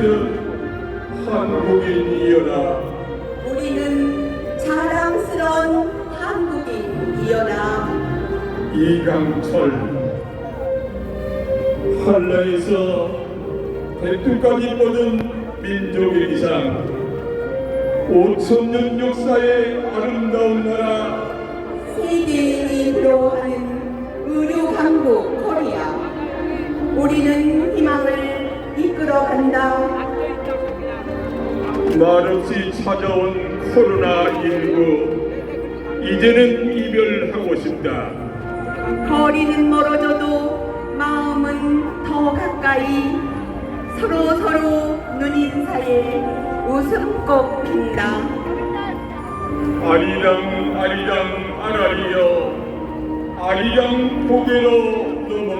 자랑스러운 한국인이여라 우리는 자랑스러운 한국인이여라. 이강철 한라에서 백두까지 뻗은 민족의 기상 5천년 역사의 아름다운 나라 세계인이 부러워하는 의류 강국 코리아. 우리는 희망을 이끌어간다. 말없이 찾아온 코로나19 이제는 이별하고 싶다 거리는 멀어져도 마음은 더 가까이 서로 서로 눈인사에 웃음꽃 핀다. 아리랑 아리랑 아라리여 아리랑 고개로 넘어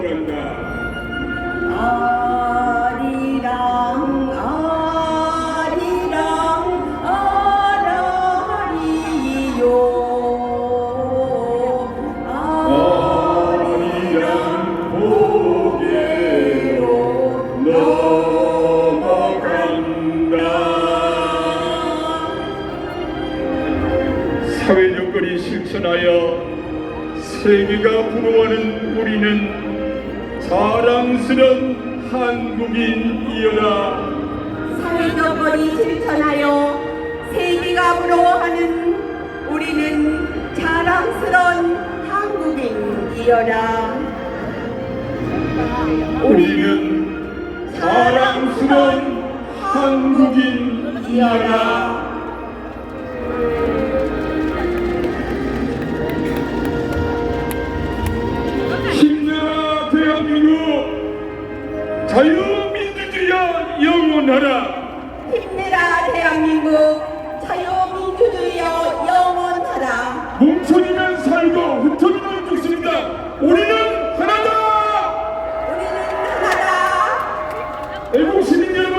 사회 조건이 실천하여 세계가 부러워하는 우리는 자랑스런 한국인이여라 사회적거리 실천하여 세계가 부러워하는 우리는 자랑스러운 한국인이여라. 우리는 자랑스러운 한국인이여라 힘내라 자유민주주의여 영원하라. 힘내라 대한민국 자유민주주의여 영원하라. 뭉쳐리면 살고 흩어리면 죽습니다. 우리는 하나다! 우리는 하나다. 애국 시민여